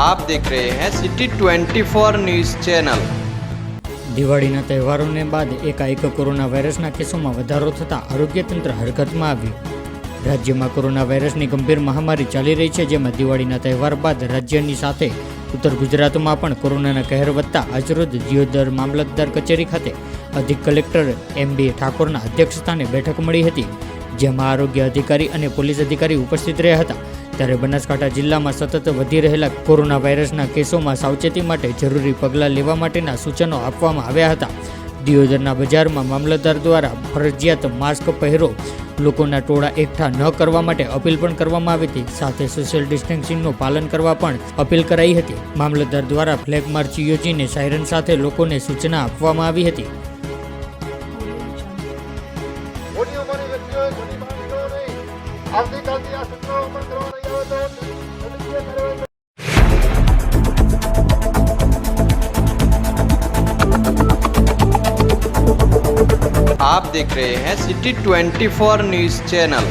आप देख रहे हैं सिटी 24 न्यूज चैनल દિવાળીના તહેવારોને બાદ એકાએક કોરોના વાયરસના કેસોમાં વધારો થતાં આરોગ્ય તંત્ર હરકતમાં આવ્યું રાજ્યમાં કોરોના વાયરસની ગંભીર મહામારી ચાલી રહી છે જેમાં દિવાળીના તહેવાર બાદ રાજ્યની સાથે ઉત્તર ગુજરાતમાં પણ કોરોનાના કહેર વધતા આજરોજ દિયોદર મામલતદાર કચેરી ખાતે અધિક કલેક્ટર એમ બી ઠાકોરના અધ્યક્ષસ્થાને બેઠક મળી હતી જેમાં આરોગ્ય અધિકારી અને પોલીસ અધિકારી ઉપસ્થિત રહ્યા હતા ત્યારે બનાસકાંઠા જિલ્લામાં સતત વધી રહેલા કોરોના વાયરસના કેસોમાં સાવચેતી માટે જરૂરી પગલાં લેવા માટેના સૂચનો આપવામાં આવ્યા હતા. દિયોદરના બજારમાં મામલતદાર દ્વારા ફરજિયાત માસ્ક પહેરો, લોકોના ટોળા એકઠા ન કરવા માટે અપીલ પણ કરવામાં આવી હતી. સાથે સોશિયલ ડિસ્ટન્સિંગનું પાલન કરવા પણ અપીલ કરાઈ હતી. મામલતદાર દ્વારા ફ્લેગ માર્ચ યોજીને સાયરન સાથે લોકોને સૂચના આપવામાં આવી હતી. આવતીકાલથી આ સૂચનાઓ અમલ કરવા નહીં આવે તો દંડનીય કાર્યવાહી आप देख रहे हैं सिटी 24 न्यूज चैनल